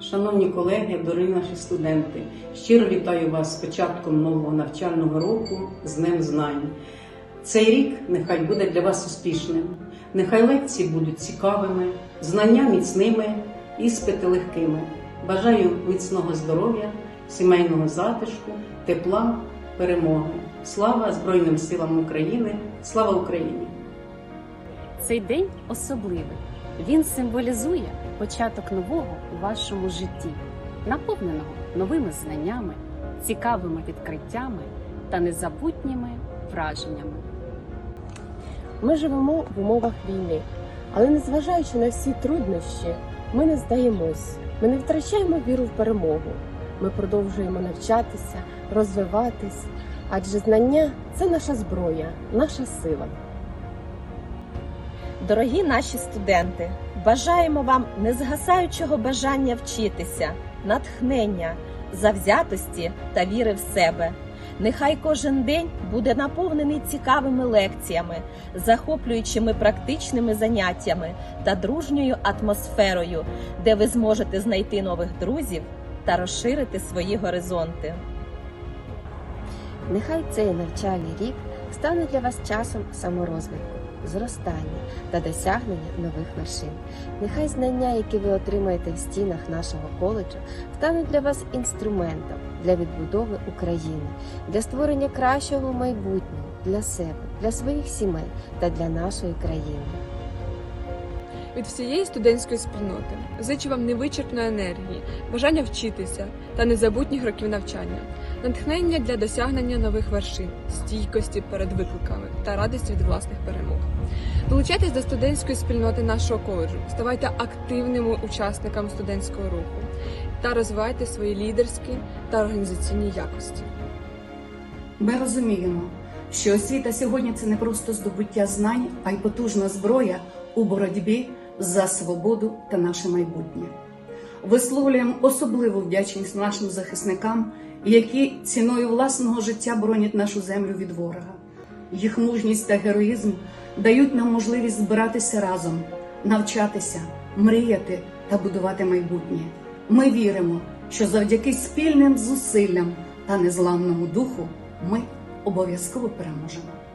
Шановні колеги, дорогі наші студенти, щиро вітаю вас з початком нового навчального року з Днем Знань. Цей рік нехай буде для вас успішним, нехай лекції будуть цікавими, знання міцними, іспити легкими. Бажаю міцного здоров'я, сімейного затишку, тепла, перемоги. Слава Збройним силам України! Слава Україні! Цей день особливий. Він символізує початок нового у вашому житті, наповненого новими знаннями, цікавими відкриттями та незабутніми враженнями. Ми живемо в умовах війни, але незважаючи на всі труднощі, ми не здаємось, ми не втрачаємо віру в перемогу. Ми продовжуємо навчатися, розвиватись, адже знання це наша зброя, наша сила. Дорогі наші студенти, бажаємо вам незгасаючого бажання вчитися, натхнення, завзятості та віри в себе. Нехай кожен день буде наповнений цікавими лекціями, захоплюючими практичними заняттями та дружньою атмосферою, де ви зможете знайти нових друзів та розширити свої горизонти. Нехай цей навчальний рік стане для вас часом саморозвитку, зростання та досягнення нових вершин. Нехай знання, які ви отримаєте в стінах нашого коледжу, стануть для вас інструментом для відбудови України, для створення кращого майбутнього для себе, для своїх сімей та для нашої країни. від всієї студентської спільноти. Зичу вам невичерпної енергії, бажання вчитися та незабутніх років навчання, натхнення для досягнення нових вершин, стійкості перед викликами та радості від власних перемог. Долучайтесь до студентської спільноти нашого коледжу, ставайте активними учасниками студентського руху та розвивайте свої лідерські та організаційні якості. Ми розуміємо, що освіта сьогодні це не просто здобуття знань, а й потужна зброя у боротьбі за свободу та наше майбутнє. Висловлюємо особливу вдячність нашим захисникам, які ціною власного життя боронять нашу землю від ворога. Їх мужність та героїзм дають нам можливість збиратися разом, навчатися, мріяти та будувати майбутнє. Ми віримо, що завдяки спільним зусиллям та незламному духу ми обов'язково переможемо.